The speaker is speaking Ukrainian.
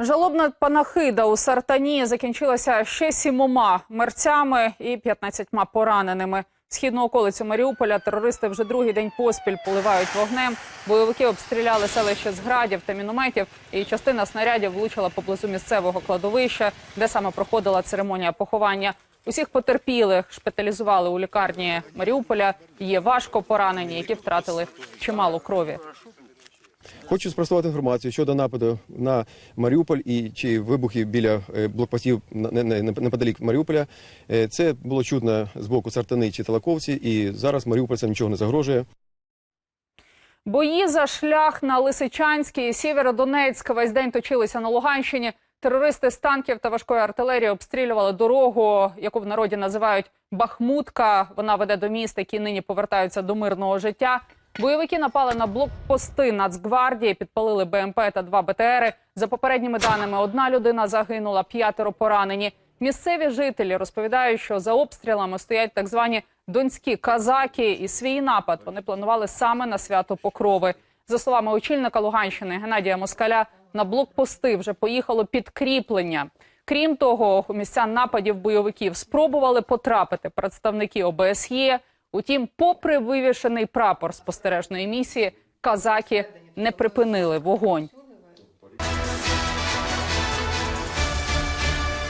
Жалобна панахида у Сартані закінчилася ще сімома мерцями і 15 пораненими. Східну околицю Маріуполя терористи вже другий день поспіль поливають вогнем. Бойовики обстріляли селище з градів та мінометів, і частина снарядів влучила поблизу місцевого кладовища, де саме проходила церемонія поховання. Усіх потерпілих шпиталізували у лікарні Маріуполя. Є важко поранені, які втратили чимало крові. Хочу спростувати інформацію щодо нападу на Маріуполь і чи вибухів біля е, блокпостів неподалік Маріуполя. Е, Це було чутно з боку Сартани чи Талаковці, і зараз маріупольцям нічого не загрожує. Бої за шлях на Лисичанській, Сєвєродонецьк весь день точилися на Луганщині. Терористи з танків та важкої артилерії обстрілювали дорогу, яку в народі називають Бахмутка. Вона веде до міст, які нині повертаються до мирного життя. Бойовики напали на блокпости Нацгвардії, підпалили БМП та два БТРи. За попередніми даними, одна людина загинула, п'ятеро поранені. Місцеві жителі розповідають, що за обстрілами стоять так звані донські казаки, і свій напад вони планували саме на свято Покрови. За словами очільника Луганщини Геннадія Москаля, на блокпости вже поїхало підкріплення. Крім того, у місця нападів бойовиків спробували потрапити представники ОБСЄ. Утім, попри вивішений прапор спостережної місії, казаки не припинили вогонь.